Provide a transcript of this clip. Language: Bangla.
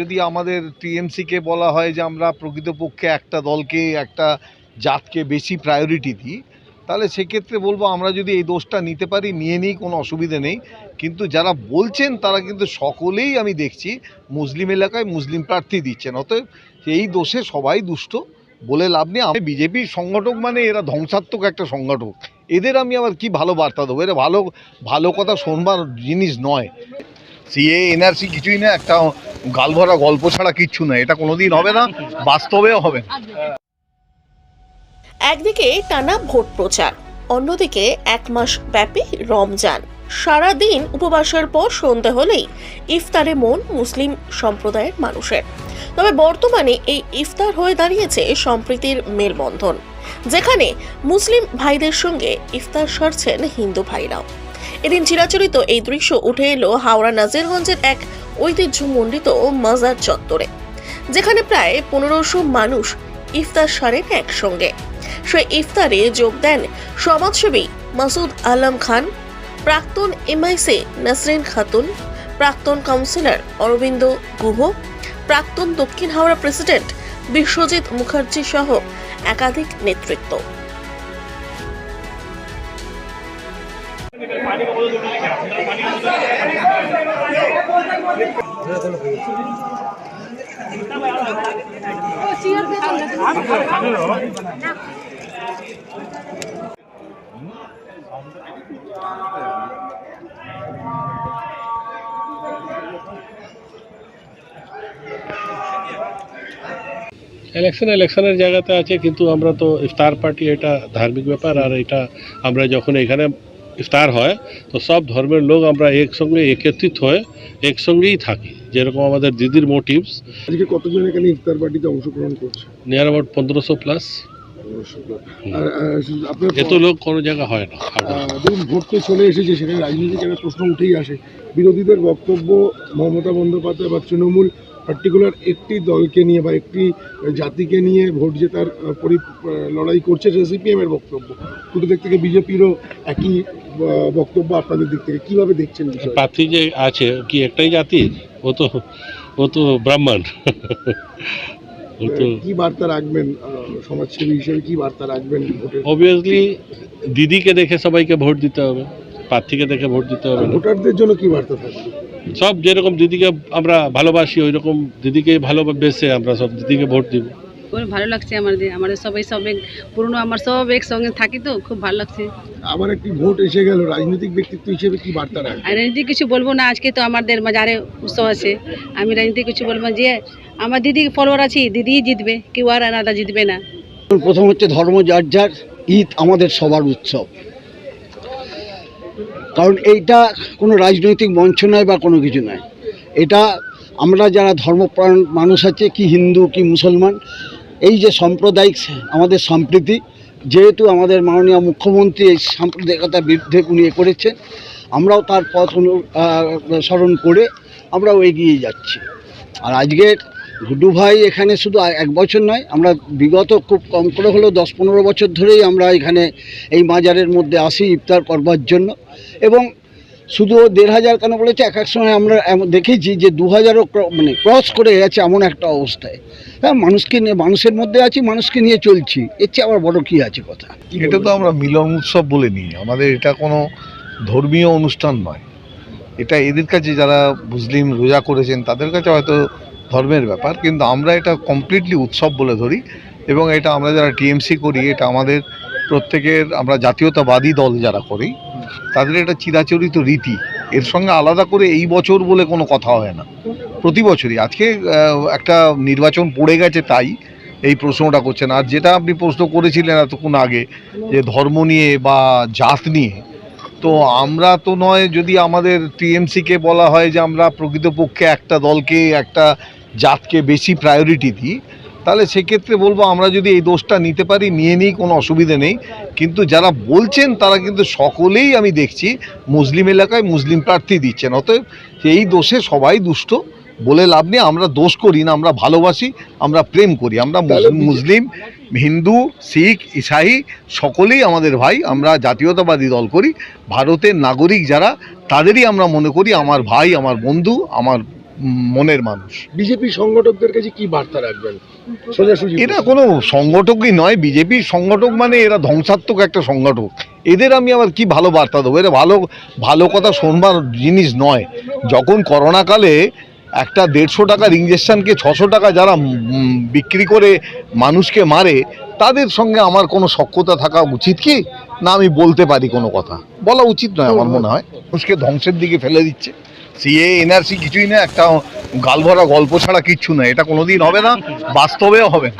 যদি আমাদের টিএমসিকে বলা হয় যে আমরা প্রকৃতপক্ষে একটা দলকে, একটা জাতকে বেশি প্রায়োরিটি দিই, তাহলে সেক্ষেত্রে বলব আমরা যদি এই দোষটা নিতে পারি, নিয়ে নিই, কোনো অসুবিধে নেই। কিন্তু যারা বলছেন তারা কিন্তু সকলেই আমি দেখছি মুসলিম এলাকায় মুসলিম প্রার্থী দিচ্ছেন। অতএব এই দোষে সবাই দুষ্ট, বলে লাভ নেই। আমি বিজেপির সংগঠক মানে এরা ধ্বংসাত্মক একটা সংগঠক। এদের আমি আবার কি ভালো বার্তা দেবো? এরা ভালো ভালো কথা শোনবার জিনিস নয়। সিএ, এনআরসি কিছুই না, একটা গালভরা গল্প ছাড়া কিচ্ছু না এটা কোনোদিন হবে না, বাস্তবেও হবে একদিকে টানা ভোট প্রচার, অন্যদিকে এক মাস ব্যাপী রমজান। সারা দিন উপবাসের পর সন্ধে হলেই ইফতারে মন মুসলিম সম্প্রদায়ের মানুষের। তবে বর্তমানে এই ইফতার হয়ে দাঁড়িয়েছে সম্প্রীতির মেলবন্ধন, যেখানে মুসলিম ভাইদের সঙ্গে ইফতার সারছেন হিন্দু ভাইরাও। এদিন চিরাচরিত এই দৃশ্য উঠে এলো হাওড়া নাজিরগঞ্জের এক ঐতিহ্যমণ্ডিত মাজার চত্বরে, যেখানে প্রায় পনেরোশো মানুষ ইফতার সারেন একসঙ্গে। সেই ইফতারে যোগ দেন সমাজসেবী মাসুদ আলম খান, প্রাক্তন এমআইসি নাসরিন খাতুন, প্রাক্তন কাউন্সিলর অরবিন্দ গুহ, প্রাক্তন দক্ষিণ হাওড়া প্রেসিডেন্ট বিশ্বজিৎ মুখার্জি সহ একাধিক নেতৃত্ব। ইলেকশন ইলেকশনের জায়গাতে আছে কিন্তু আমরা তো ইফতার পার্টি এটা ধার্মিক ব্যাপার আর এটা আমরা যখন এখানে ইফতার হয় তো সব ধর্মের লোক আমরা একসঙ্গে একত্রিত হয়ে একসঙ্গেই থাকি যেরকম আমাদের দিদির মোটিভস আজকে কতজন এখানে ইফতার পার্টিতে অংশগ্রহণ করছে? নিয়ার অ্যাবাউট পনেরোশো প্লাস এত লোক কোনো জায়গা হয় না দেখুন ভোট তো চলে এসেছে সেখানে রাজনীতিক একটা প্রশ্ন উঠেই আসে। বিরোধীদের বক্তব্য মমতা বন্দ্যোপাধ্যায় বা তৃণমূল পার্টিকুলার একটি দলকে নিয়ে বা একটি জাতিকে নিয়ে ভোট জেতার পরি লড়াই করছে সে সিপিএম এর বক্তব্য। দুটো দিক থেকে বিজেপিরও একই বক্তব্য আপনাদের দিক থেকে? কীভাবে দেখছেন? প্রার্থী যে আছে কি একটাই জাতির? ও তো ও তো ব্রাহ্মণ। ও তো কি বার্তা রাখবেন সমাজসেবী হিসেবে কি বার্তা রাখবেন অবভিয়াসলি দিদিকে দেখে সবাইকে ভোট দিতে হবে প্রার্থীকে দেখে ভোট দিতে হবে ভোটারদের জন্য কি বার্তা থাকবে? সব যেরকম দিদিকে আমরা ভালোবাসি ওই রকম দিদিকে ভালোবেসে আমরা সব দিদিকে ভোট দিব। খুব ভালো লাগছে আমাদের আমাদের সবাই সব এক পুরনো আমার সব একসঙ্গে থাকি তো খুব ভালো লাগছে। আমার একটি ভোট এসে গেল রাজনৈতিক ব্যক্তিত্ব হিসেবে কি বার্তা রাখবেন? আর রাজনীতি কিছু বলব না আজকে তো আমাদের মাজারে উৎসব আছে। আমি রাজনীতি কিছু বলব যে আমার দিদি ফলোয়ার আছি দিদিই জিতবে কেউ আর আলাদা জিতবে না। প্রথম হচ্ছে ধর্ম যার যার ঈদ আমাদের সবার উৎসব। কারণ এইটা কোনো রাজনৈতিক মঞ্চ নয় বা কোনো কিছু নয়। এটা আমরা যারা ধর্মপ্রাণ মানুষ আছে কি হিন্দু কি মুসলমান এই যে সাম্প্রদায়িক আমাদের সম্প্রীতি, যেহেতু আমাদের মাননীয় মুখ্যমন্ত্রী এই সাম্প্রদায়িকতার বিরুদ্ধে উনি এ করেছেন, আমরাও তার পথ অনু- স্মরণ করে আমরাও এগিয়ে যাচ্ছি। আর আজকের গুড্ডু ভাই এখানে শুধু এক বছর নয়, আমরা বিগত খুব কম করে হলেও দশ পনেরো বছর ধরেই আমরা এখানে এই মাজারের মধ্যে আসি ইফতার করবার জন্য এবং শুধু দেড় হাজার কেন বলেছে? এক এক সময় আমরা দেখেছি যে দু হাজারও মানে ক্রস করে গেছে এমন একটা অবস্থায়। হ্যাঁ মানুষকে নিয়ে, মানুষের মধ্যে আছি, মানুষকে নিয়ে চলছি। এর চেয়ে আবার বড় কী আছে কথা? এটা তো আমরা মিলন উৎসব বলে নিই। আমাদের এটা কোনো ধর্মীয় অনুষ্ঠান নয়। এটা এদের কাছে যারা মুসলিম রোজা করেছেন, তাদের কাছে হয়তো ধর্মের ব্যাপার, কিন্তু আমরা এটা কমপ্লিটলি উৎসব বলে ধরি এবং এটা আমরা যারা টিএমসি করি, এটা আমাদের প্রত্যেকের, আমরা জাতীয়তাবাদী দল যারা করি তাদের এটা চিরাচরিত রীতি। এর সঙ্গে আলাদা করে এই বছর বলে কোনো কথা হয় না। প্রতি বছরই। আজকে একটা নির্বাচন পড়ে গেছে তাই এই প্রশ্নটা করছেন। আর যেটা আপনি প্রশ্ন করেছিলেন এতক্ষণ আগে, যে ধর্ম নিয়ে বা জাত নিয়ে, তো আমরা তো নয় যদি আমাদের টিএমসিকে বলা হয় যে আমরা প্রকৃতপক্ষে একটা দলকে, একটা জাতকে বেশি প্রায়োরিটি দিই তাহলে সেক্ষেত্রে বলব আমরা যদি এই দোষটা নিতে পারি নিয়ে নিই কোনো অসুবিধে নেই। কিন্তু যারা বলছেন তারা কিন্তু সকলেই আমি দেখছি মুসলিম এলাকায় মুসলিম প্রার্থী দিচ্ছেন। অতএব এই দোষে সবাই দুষ্ট বলে লাভ নেই। আমরা দোষ করি না আমরা ভালোবাসি আমরা প্রেম করি। আমরা মুসলিম হিন্দু শিখ ইসাই সকলেই আমাদের ভাই আমরা জাতীয়তাবাদী দল করি। ভারতের নাগরিক যারা তাদেরই আমরা মনে করি আমার ভাই আমার বন্ধু আমার মনের মানুষ। বিজেপি সংগঠকদের কাছে কি বার্তা রাখবেন? সোজাসুজি এরা কোনো সংগঠকই নয়। বিজেপির সংগঠক মানে এরা ধ্বংসাত্মক একটা সংগঠক। এদের আমি আবার কি ভালো বার্তা দেবো? এরা ভালো ভালো কথা শোনবার জিনিস নয়। যখন করোনাকালে একটা দেড়শো টাকার ইঞ্জেকশানকে ছশো টাকা যারা বিক্রি করে মানুষকে মারে তাদের সঙ্গে আমার কোনো সক্ষতা থাকা উচিত কি? না আমি বলতে পারি কোনো কথা। বলা উচিত নয় আমার মনে হয়। মানুষকে ধ্বংসের দিকে ফেলে দিচ্ছে। সিএ এনআরসি কিছুই না, একটা গালভরা গল্প ছাড়া কিচ্ছু না এটা কোনোদিন হবে না, বাস্তবেও হবে না।